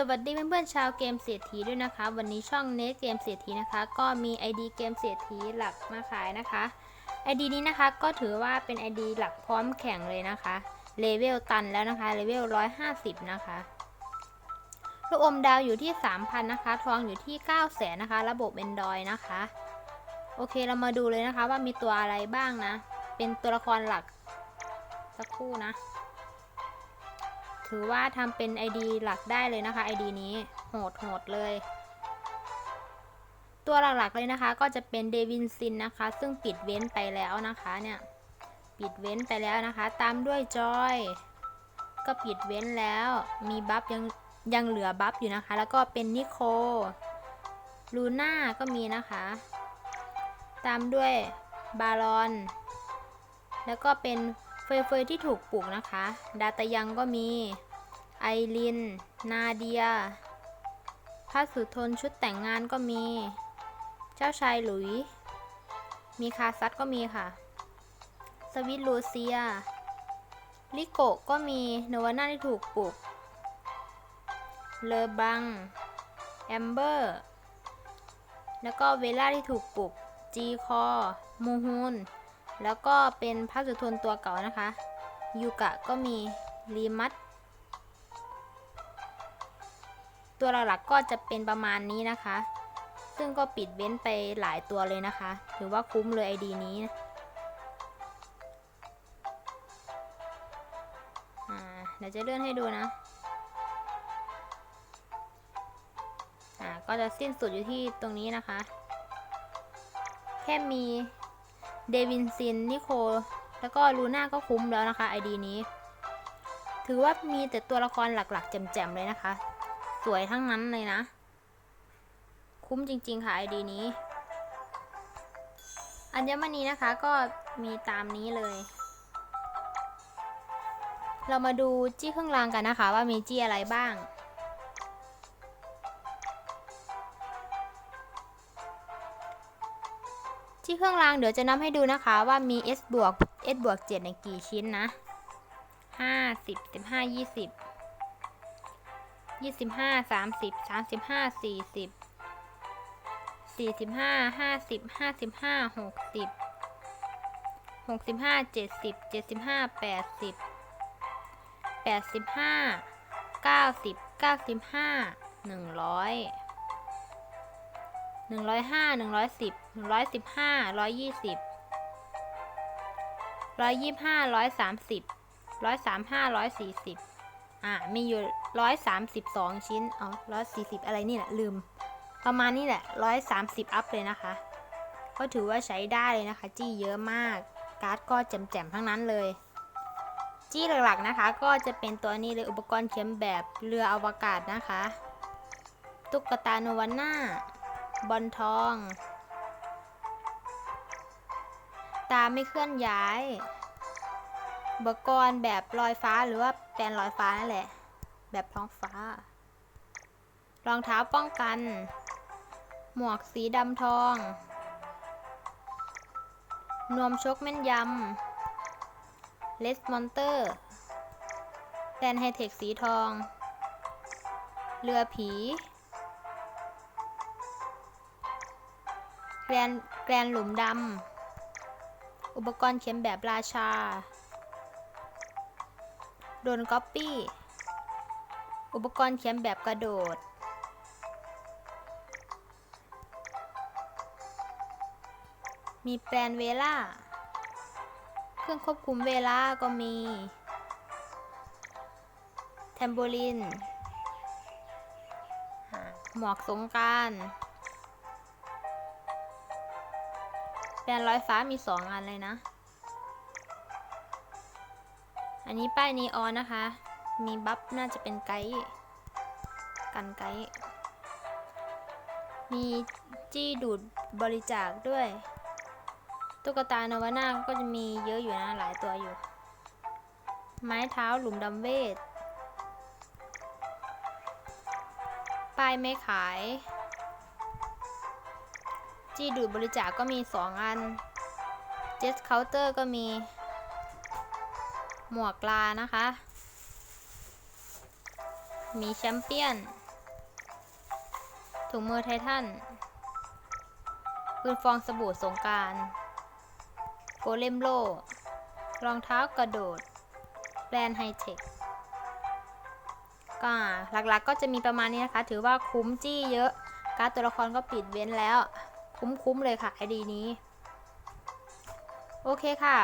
สวัสดีเพื่อนๆชาวเกมเศรษฐีด้วยนะคะ วันนี้ช่องเน t เกมเศรษฐีนะคะ ก็มี ID เกมเศรษฐีหลักมาขายนะคะ ID นี้นะคะก็ถือว่าเป็น ID หลักพร้อมแข่งเลยนะคะเลเวลตันแล้วนะคะเลเวล150 นะคะลูกอมดาวอยู่ที่ 3,000 นะคะ ทองอยู่ที่ 900,000นะคะ ระบบ Android นะคะ โอเคเรามาดูเลยนะคะว่ามีตัวอะไรบ้างนะ เป็นตัวละครหลักสักครู่นะ ถือว่าทำเป็น ID หลักได้เลยนะคะ ID นี้โหดโหดเลย ตัวหลักๆเลยนะคะ ก็จะเป็นเดวินซินนะคะ ซึ่งปิดเว้นไปแล้วนะคะเนี่ยปิดเว้นไปแล้วนะคะ ตามด้วยจอย ก็ปิดเว้นแล้ว มีบัฟยังยังเหลือบัฟอยู่นะคะ แล้วก็เป็นนิโคลูน่าก็มีนะคะ ตามด้วยบารอน แล้วก็เป็น เฟยเฟยที่ถูกปลูกนะคะ ดาตายังก็มี ไอริน นาเดียพัสุทนชุดแต่งงานก็มี เจ้าชายหลุย มีคาซัตก็มีค่ะ สวิตลูเซีย ลิโกก็มีโนวาน่าที่ถูกปลูก เลอบัง แอมเบอร์ แล้วก็เวล่าที่ถูกปลูกจีคอ มูฮุน แล้วก็เป็นพระสุทนตัวเก่านะคะยูกะก็มีรีมัตตัวหลักๆก็จะเป็นประมาณนี้นะคะ ซึ่งก็ปิดเว้นไปหลายตัวเลยนะคะ ถือว่าคุ้มเลยไอดีนี้เดี๋ยวจะเลื่อนให้ดูนะก็จะสิ้นสุดอยู่ที่ตรงนี้นะคะ แค่มี เดวินซิน นิโค แล้วก็ลูน่าก็คุ้มแล้วนะคะไอดีนี้ ถือว่ามีแต่ตัวละครหลักๆ แจ่มๆ เลยนะคะ สวยทั้งนั้นเลยนะ คุ้มจริง ๆ ค่ะไอดีนี้ อัญมณีนะคะก็มีตามนี้เลย เรามาดูจี้เครื่องรางกันนะคะ ว่ามีจี้อะไรบ้าง รื่องรางเดี๋ยวจะนับให้ดูนะคะว่ามี s บวก s บวก7ในกี่ชิ้นนะ5 10 15 20 25 30 35 40 45 50 55 60 65 70 75 80 85 90 95 100หนึ่งร้อย ห้าหนึ่งร้อยสิบหนึ่งร้อยสิบห้าร้อยยี่สิบร้อยยี่ห้าร้อยสามสิบร้อยสามห้าร้อยสี่สิบอะมีอยู่ร้อยสามสิบสองชิ้นอ๋อร้อยสี่สิบอะไรนี่แหละลืม ประมาณนี้แหละร้อยสามสิบอัพเลยนะคะ ก็ถือว่าใช้ได้เลยนะคะ จี้เยอะมาก การ์ดก็แจ่มๆทั้งนั้นเลย จี้หลักๆนะคะ ก็จะเป็นตัวนี้เลยอุปกรณ์เข็มแบบเรืออวกาศนะคะ ตุ๊กตาโนวาน่า บอลทอง ตาไม่เคลื่อนย้าย อุปกรณ์แบบลอยฟ้าหรือว่าแปลนลอยฟ้านั่นแหละ แบบท้องฟ้า รองเท้าป้องกัน หมวกสีดำทอง นวมชกแม่นยำ เลสมอนเตอร์แปลนไฮเทคสีทอง เรือผี แกรนแกรนหลุมดำ อุปกรณ์เขียนแบบราชา โดนก๊อปปี้ อุปกรณ์เขียนแบบกระโดด มีแปลนเวล่า เครื่องควบคุมเวลาก็มี แทมโบลิน หมวกสงกราร แปลนร้อยฟ้ามีสองอันเลยนะ อันนี้ป้ายนีออนนะคะ มีบัฟน่าจะเป็นไกด์กันไกด์มีจี้ดูดบริจาคด้วย ตุ๊กตานวาน่าก็จะมีเยอะอยู่นะ หลายตัวอยู่ ไม้เท้าหลุมดำเวท ป้ายไม่ขาย จี้ดูดบริจาคก็มี 2 อันเจสเคาน์เตอร์ก็มี หมวกลานะคะ มีแชมเปี้ยน ถุงมือไททันปืนฟองสบู่สงการโกเลมโลรองเท้ากระโดดแบรนด์ไฮเทคก็หลักๆก็จะมีประมาณนี้นะคะ ถือว่าคุ้มจี้เยอะ การ์ดตัวละครก็ปิดเว้นแล้ว คุ้มๆเลยค่ะไอดีนี้ โอเคค่ะ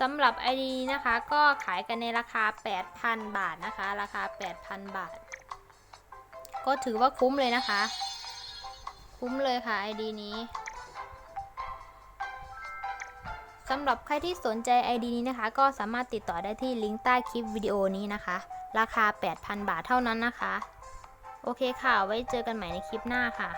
สำหรับไอดีนะคะก็ขายกันในราคา 8,000 บาทนะคะ ราคา 8,000 บาท ก็ถือว่าคุ้มเลยนะคะ คุ้มเลยค่ะไอดีนี้สำหรับใครที่สนใจ ID นี้นะคะ ก็สามารถติดต่อได้ที่ลิงก์ใต้คลิปวิดีโอนี้นะคะ ราคา 8,000 บาทเท่านั้นนะคะ โอเคค่ะ ไว้เจอกันใหม่ในคลิปหน้าค่ะ